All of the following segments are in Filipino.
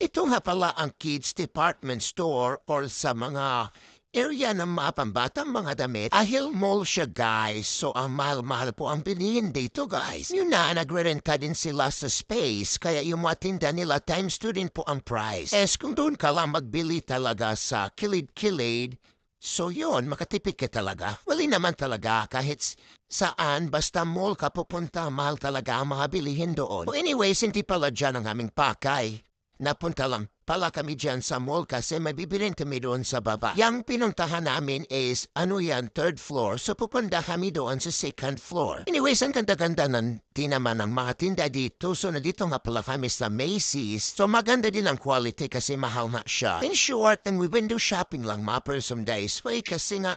Ito nga pala ang kids department store or sa mga area ng mga pambatang mga damit. Ahil mall siya guys, so ang mahal-mahal po ang bilihin dito guys. Yun na, nagre-rent ka din sila sa space, kaya yung mga tinda nila times 2 din po ang price. Es kung doon ka lang magbili talaga sa kilid-kilid, so yun, makatipid ka talaga. Wali naman talaga kahit saan, basta mall ka pupunta, mahal talaga ang mga bilihin doon. So anyways, hindi pala dyan ang aming pakay. Napunta lang pala kami dyan sa mall kasi may bibilin kami doon sa baba. Yang pinuntahan namin is, ano yan, third floor. So pupunta kami doon sa second floor. Anyways, ang ganda-ganda ng di naman ng mga tinda dito. So nandito nga pala kami sa Macy's. So maganda din ang quality kasi mahal na siya. In short, we window shopping lang mga per some days. Wait, kasi nga,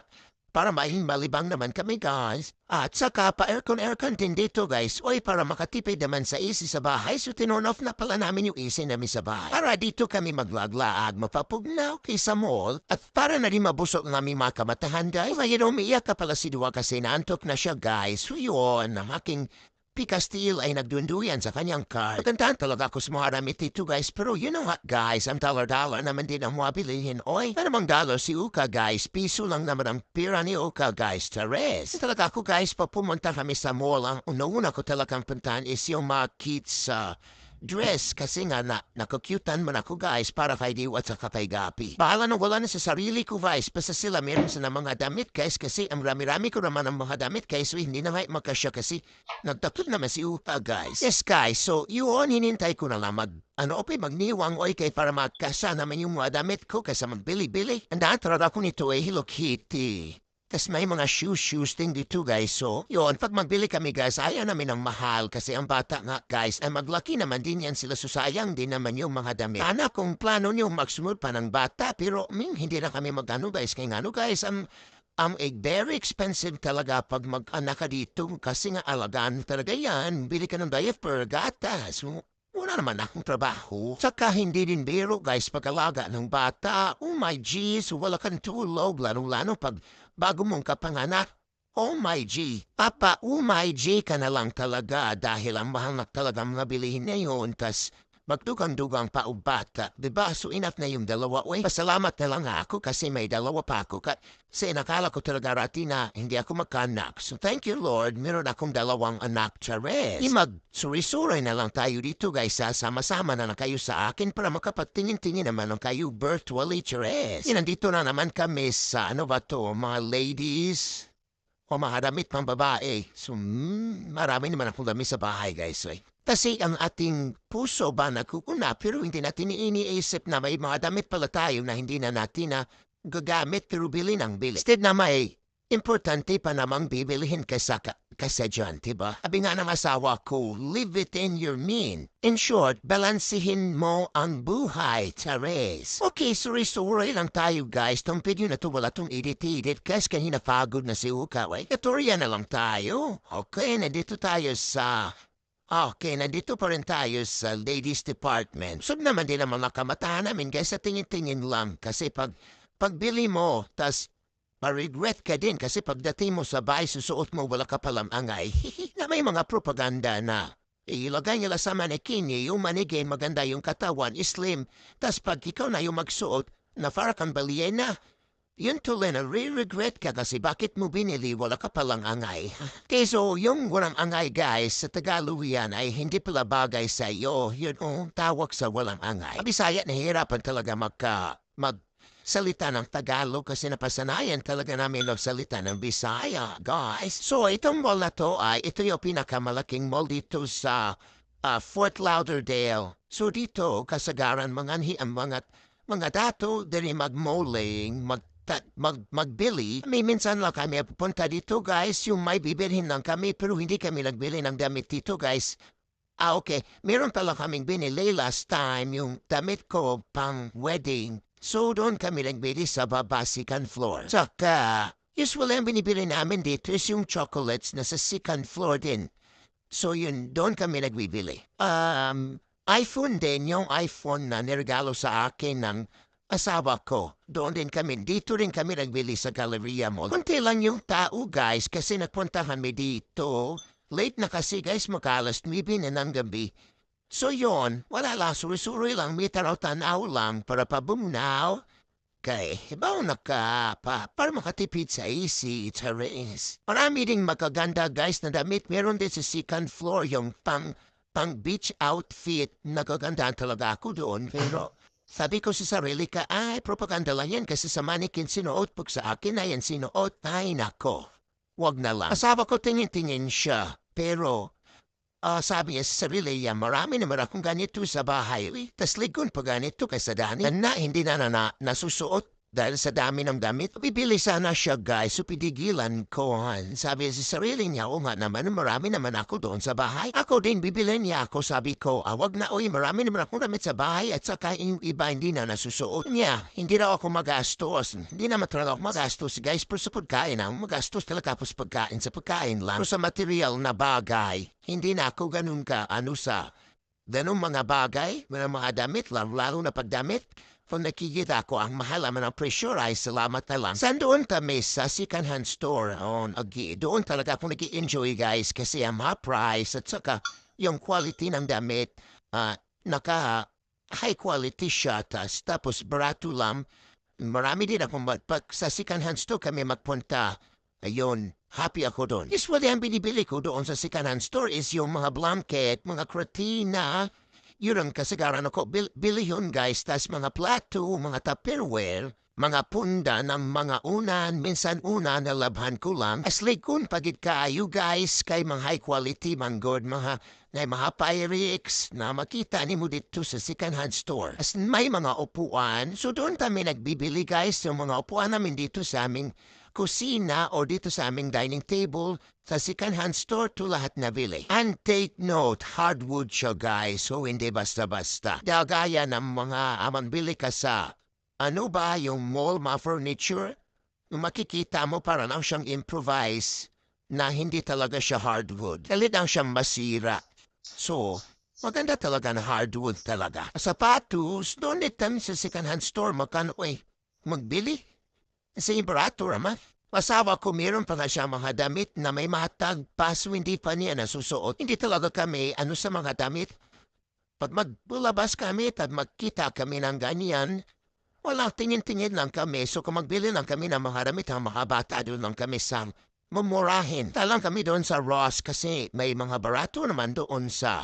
para maing malibang naman kami guys. At saka pa aircon aircon din dito guys. Oy para makatipid naman sa AC sa bahay. So tinorn off na pala namin yung AC namin sa bahay. Para dito kami maglaglaag mapapugnaw kay sa mall. At para na rin mabusok namin mga kamatahan guys. Ngayon umiiyak ka pala si Dua kasi naantok na siya guys. So yun, ang aking Picastil ay nagdunduyan sa kanyang car. Magandahan talaga ako sa mga dito guys. Pero you know what guys, ang dollar-dollar naman din ang mga bilihin. Oy, ano mang dollar si Uka guys? Piso lang naman ang pira ni Uka guys. Teres. Talaga ako guys, pa pumunta kami sa mall. Ang una-una ko talagang puntahan is yung mga kids sa dress kasi nga na nakukyutan man ako guys para kay Diwa at sa kay Gapi. Bahala nang wala na sa sarili ko guys basta sila meron sa mga damit guys kasi ang rami-rami ko naman ang mga damit guys so hindi na nga makasya kasi nagtakot naman si Upa guys. Yes guys so yun hinintay ko na lang mag ano ope magniwang oy kay para magkasa naman yung mga damit ko kaysa magbili-bili. Ang daan ko nito ay Hello Kitty. Tas may mga shoes-shoes din dito guys. So, yun, pag magbili kami guys, ayaw namin ang mahal kasi ang bata nga guys, ay maglaki naman din yan sila. So, din naman yung mga damit. Sana kung plano nyo magsunod pa ng bata, pero min, hindi na kami magano guys. Kaya nga no guys, ang Um, eh, very expensive talaga pag mag-anak ka dito kasi nga alagaan talaga yan. Bili ka ng diaper, gatas. Wala naman akong trabaho. Saka hindi din biro guys pag-alaga ng bata. Oh my jeez, wala kang tulog. Lalo-lalo pag bago mong kapanganak. Oh my G. Papa, oh my G ka na lang talaga dahil ang mahal na talaga mga bilihin na yun. Tas magdugang-dugang pa og bata. Diba? So enough na yung dalawa. Uy, pasalamat na lang ako kasi may dalawa pa ako. Kasi nakala ko talaga rati na hindi ako makanak. So thank you Lord, meron akong dalawang anak, Chares. Di mag suri-suri na lang tayo dito guys. Sama-sama na na kayo sa akin para makapatingin-tingin naman ang kayo virtually, Chares. Yan, nandito na naman kami sa ano ba to, mga ladies o mga damit pang babae. So, mm, marami naman akong damit sa bahay, guys. Eh. Kasi ang ating puso ba nakukuna pero hindi natin iniisip na may mga damit pala tayo na hindi na natin na gagamit pero bili ng bili. Instead na may importante pa namang bibilihin kaysa, ka, kaysa dyan, diba? Sabi nga ng asawa ko, live within your mean. In short, balansihin mo ang buhay, Teres. Okay, sorry-sorry lang tayo guys. Tong video na to wala tong edit-edit kasi kanina pagod na si Uka. Wait, Katorya na lang tayo. Okay, nandito tayo sa Okay, nandito pa rin tayo sa ladies department. Sub naman din naman nakamatahan namin guys sa tingin-tingin lang. Kasi pag pagbili mo, tas ma-regret ka din kasi pagdating mo sa bahay, susuot mo wala ka palang angay. na may mga propaganda na ilagay nila sa manikin yung manigay maganda yung katawan, slim. Tas pag ikaw na yung magsuot, na para kang balyena, yun tuloy na re-regret ka kasi bakit mo binili wala ka palang angay. Kaya so, yung walang angay guys, sa Tagalog yan ay hindi pala bagay sa iyo. Yun ang tawag sa walang angay. Bisaya nahihirapan talaga magka, mag salita ng Tagalog kasi napasanayan talaga namin magsalita ng Bisaya, guys. So, itong mall na to ay, ito yung pinakamalaking mall dito sa ah, Fort Lauderdale. So, dito, kasagaran mga ang mga mga dato diri mag-mauling, mag ta- mag magbili. May minsan lang kami pupunta dito guys, yung may bibilhin lang kami pero hindi kami nagbili ng damit dito guys. Ah, okay. Meron pala kaming binili last time yung damit ko pang wedding. So, doon kami nagbili sa baba second floor. Saka, usually ang binibili namin dito is yung chocolates na sa second floor din. So, yun, doon kami nagbibili. Um, iPhone din, yung iPhone na niregalo sa akin ng asawa ko. Doon din kami. Dito rin kami nagbili sa Galleria Mall. Kunti lang yung tao, guys, kasi nagpunta kami dito. Late na kasi, guys, makalas 9 na ng gabi. So yon, wala lang, suri-suri lang, may taraw tanaw lang para pabumnaw. Kay, ibaw na ka pa, para makatipid sa AC, Therese. Marami ding makaganda guys na damit. Meron din sa second floor yung pang, pang beach outfit. Nagaganda talaga ako doon. Pero sabi ko sa sarili ka, ay, propaganda lang yan kasi sa mannequin sinuot pag sa akin na yan sinuot. Ay, nako. Wag na lang. Asawa ko tingin-tingin siya. Pero Ah, sabi niya sa sarili niya, marami naman akong ganito sa bahay. Tas ligon pa ganito kay sa dani. Na hindi na na, na nasusuot dahil sa dami ng damit. Bibili sana siya guys, so pidigilan ko. han. Sabi sa sarili niya, o nga naman, marami naman ako doon sa bahay. Ako din, bibili niya ako. Sabi ko, ah, na, oy, marami naman akong damit sa bahay at saka yung iba hindi na nasusuot niya. Hindi na ako magastos. Hindi naman talaga ako magastos guys, pero sa pagkain ang magastos talaga sa pagkain, sa pagkain lang. Pero sa material na bagay, hindi na ako ganun ka, ano sa, ganun mga bagay, mga damit, lalo, lalo na pagdamit, kung nakikita ko ang mahal naman ang presyo ay salamat na lang. Saan doon kami sa second hand store on Agi? Doon talaga ako nag enjoy guys kasi ang mga price at saka yung quality ng damit ah, naka high quality siya tas, tapos barato lang. Marami din ako mag- pag sa second hand store kami magpunta. Ayun, happy ako doon. Usually ang binibili ko doon sa second hand store is yung mga blanket, mga kratina, yun ang kasagaran ako. Bil bili yun guys, tas mga plato, mga tupperware, mga punda ng mga unan, minsan una na labhan ko lang. Asli kun pagit kaayo guys, kay mga high quality, man good, mga na mga Pyrex na makita ni mo dito sa second hand store. As may mga upuan, so doon kami nagbibili guys yung mga upuan namin dito sa aming kusina o dito sa aming dining table sa second hand store to lahat na bili. And take note, hardwood siya guys, so hindi basta-basta. Dagaya ng mga amang bili ka sa ano ba yung mall mga furniture? Makikita mo para lang siyang improvise na hindi talaga siya hardwood. Dali lang siyang masira. So, maganda talaga na hardwood talaga. Sapatos, doon kami sa second hand store magkano eh. Magbili? Sa Imperator naman. Masawa ko meron pa nga siya mga damit na may matag paso hindi pa niya nasusuot. Hindi talaga kami ano sa mga damit. Pag magbulabas kami at magkita kami ng ganyan, wala tingin-tingin lang kami. So kung magbili lang kami ng mga damit, ang mga bata doon lang kami sa mumurahin. Talang kami doon sa Ross kasi may mga barato naman doon sa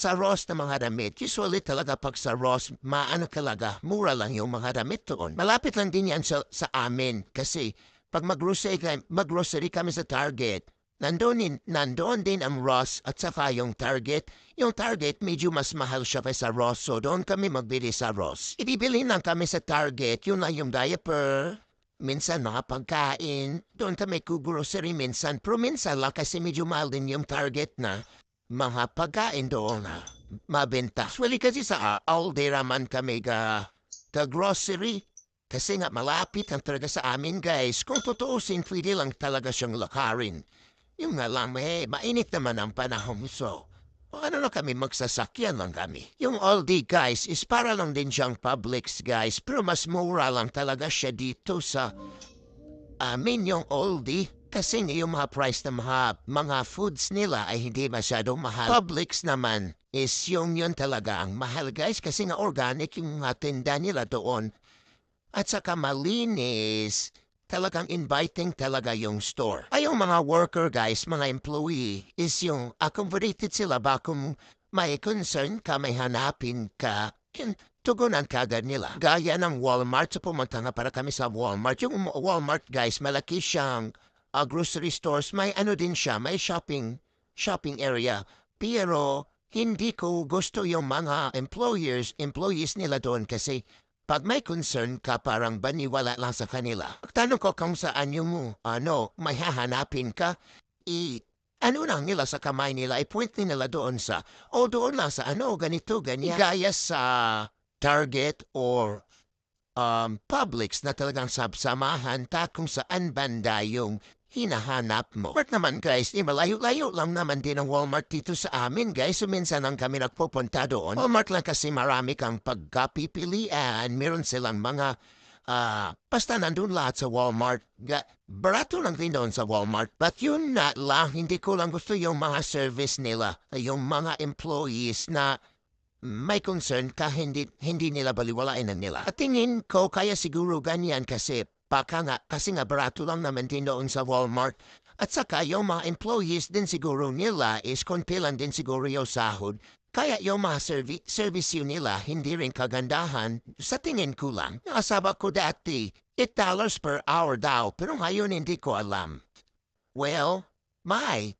sa Ross na mga damit, usually talaga pag sa Ross, maano talaga, mura lang yung mga damit doon. Malapit lang din yan sa, sa amin kasi pag mag-grocery, ka- mag-grocery kami sa Target, nandoon din, nandoon din ang Ross at saka yung Target. Yung Target medyo mas mahal siya pa sa Ross so doon kami magbili sa Ross. Ibibili lang kami sa Target, yun lang yung diaper, Minsan mga pagkain, doon kami kugrocery minsan, pero minsan lang kasi medyo mahal din yung target na mga pagkain doon na mabenta. Actually kasi sa uh, Aldi raman kami ga, ga grocery. Kasi nga malapit ang talaga sa amin guys. Kung tutuusin, pwede lang talaga siyang lakarin. Yung nga lang, eh, mainit naman ang panahon so. Ano na kami, magsasakyan lang kami. Yung Aldi guys is para lang din siyang Publix guys. Pero mas mura lang talaga siya dito sa amin yung Aldi. Kasi yung mga price ng mga, mga foods nila ay hindi masyadong mahal. Publix naman is yung yun talaga ang mahal guys kasi nga organic yung mga tinda nila doon. At saka malinis. Talagang inviting talaga yung store. Ay yung mga worker guys, mga employee, is yung accommodated sila ba kung may concern ka, may hanapin ka, tugunan ka agad nila. Gaya ng Walmart, so pumunta nga para kami sa Walmart. Yung Walmart guys, malaki siyang uh, grocery stores, may ano din siya, may shopping, shopping area. Pero hindi ko gusto yung mga employers, employees nila doon kasi pag may concern ka parang baniwala lang sa kanila. Tanong ko kung saan yung ano, may hahanapin ka, i ano lang nila sa kamay nila, i-point nila doon sa, o doon lang sa ano, ganito, ganyan. Gaya sa Target or um, Publix na talagang sabsamahan ta kung saan banda yung hinahanap mo. But naman guys, eh, malayo-layo lang naman din ang Walmart dito sa amin guys. So minsan lang kami nagpupunta doon. Walmart lang kasi marami kang pagkapipilian. Meron silang mga Ah, basta nandun lahat sa Walmart. Ga, barato lang din doon sa Walmart. But yun na lang, hindi ko lang gusto yung mga service nila. Yung mga employees na may concern ka hindi, hindi nila baliwalain na nila. At tingin ko kaya siguro ganyan kasi baka nga, kasi nga barato lang naman din doon sa Walmart. At saka yung mga employees din siguro nila is konti lang din siguro yung sahod. Kaya yung mga servi- service nila hindi rin kagandahan sa tingin ko lang. Nasaba ko dati, $8 per hour daw pero ngayon hindi ko alam. Well, may,